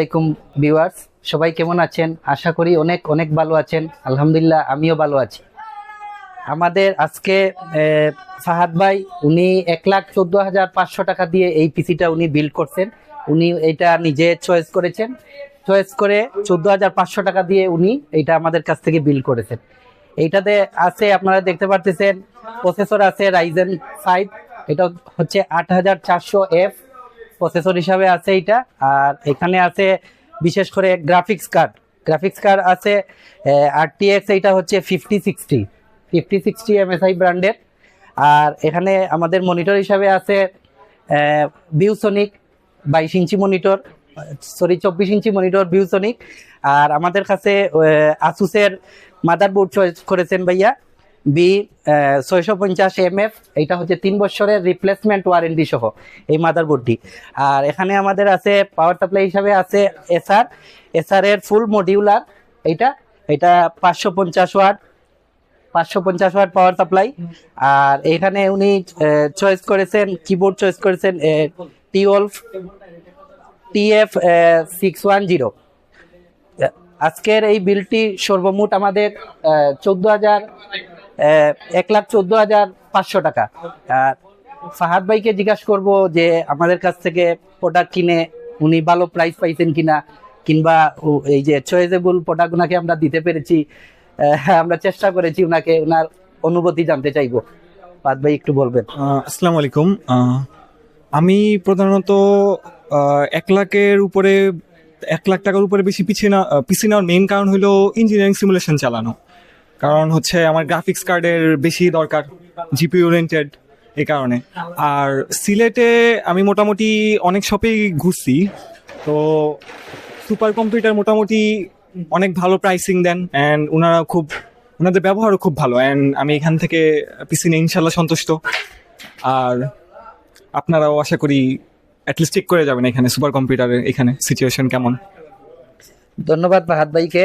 আলাইকুম ভিউয়ার্স, সবাই কেমন আছেন? আশা করি অনেক অনেক ভালো আছেন। আলহামদুলিল্লাহ, আমিও ভালো আছি। আমাদের আজকে ফাহাদ ভাই, উনি এক লাখ চোদ্দ হাজার পাঁচশো টাকা দিয়ে এই পিসিটা উনি বিল্ড করছেন। উনি এটা নিজে চয়েস করেছেন। চয়েস করে চোদ্দ হাজার পাঁচশো টাকা দিয়ে উনি এটা আমাদের কাছ থেকে বিল্ড করেছেন। এইটাতে আছে, আপনারা দেখতে পারতেছেন প্রসেসর আছে রাইজেন ফাইভ এটা হচ্ছে আট হাজার চারশো এফ প্রসেসর হিসাবে আছে এটা। আর এখানে আছে বিশেষ করে গ্রাফিক্স কার্ড গ্রাফিক্স কার্ড আছে আরটিএক্স এইটা হচ্ছে fifty sixty fifty sixty MSI ব্র্যান্ডের আর এখানে আমাদের মনিটর হিসাবে আছে বিউসনিক বাইশ ইঞ্চি মনিটর সরি চব্বিশ ইঞ্চি মনিটর বিউসনিক আর আমাদের কাছে আসুসের মাদারবোর্ড চয়েস করেছেন ভাইয়া। বি ছয়শো পঞ্চাশ এম এফ এইটা হচ্ছে তিন বছরের রিপ্লেসমেন্ট ওয়ারেন্টি সহ এই মাদারবোর্ডটি আর এখানে আমাদের আছে পাওয়ার সাপ্লাই হিসাবে আছে এসআর এসআর এর ফুল মডিউলার এইটা, এটা পাঁচশো পঞ্চাশ ওয়াট পাঁচশো পঞ্চাশ ওয়াট পাওয়ার সাপ্লাই আর এখানে উনি চয়েস করেছেন কিবোর্ড চয়েস করেছেন Twolf TF six one zero আজকের এই বিলটি সর্বমোট আমাদের চোদ্দ হাজার এক লাখ চোদ্দ হাজার পাঁচশো টাকা। আর ফাহাদ ভাইকে জিজ্ঞাসা করব যে, আমাদের কাছ থেকে প্রোডাক্ট কিনে উনি ভালো প্রাইস পাইছেন কিনা, কিংবা এই যে চয়েজেবল প্রোডাক্ট ওনাকে আমরা দিতে পেরেছি আমরা চেষ্টা করেছি ওনাকে ওনার অনুভূতি জানতে চাইব। ফাহাদ ভাই, একটু বলবেন। আসসালামু আলাইকুম। আমি প্রধানত এক লাখের উপরে, এক লাখ টাকার উপরে বেশি পিছিয়ে না পিছিয়ে নেওয়ার মেইন কারণ হলো ইঞ্জিনিয়ারিং সিমুলেশন চালানো। কারণ হচ্ছে আমার গ্রাফিক্স কার্ডের বেশি দরকার জিপি ওরিয়েন্টেড এই কারণে। আর সিলেটে আমি মোটামুটি অনেক শপেই ঘুরছি, তো সুপার কম্পিউটার মোটামুটি অনেক ভালো প্রাইসিং দেন অ্যান্ড ওনারা খুব ওনাদের ব্যবহারও খুব ভালো অ্যান্ড আমি এখান থেকে পিসি নিয়ে ইনশাল্লাহ সন্তুষ্ট। আর আপনারাও আশা করি অ্যাটলিস্ট চেক করে যাবেন এখানে সুপার কম্পিউটারের এখানে সিচুয়েশন কেমন। ধন্যবাদ ফাহাদ ভাইকে।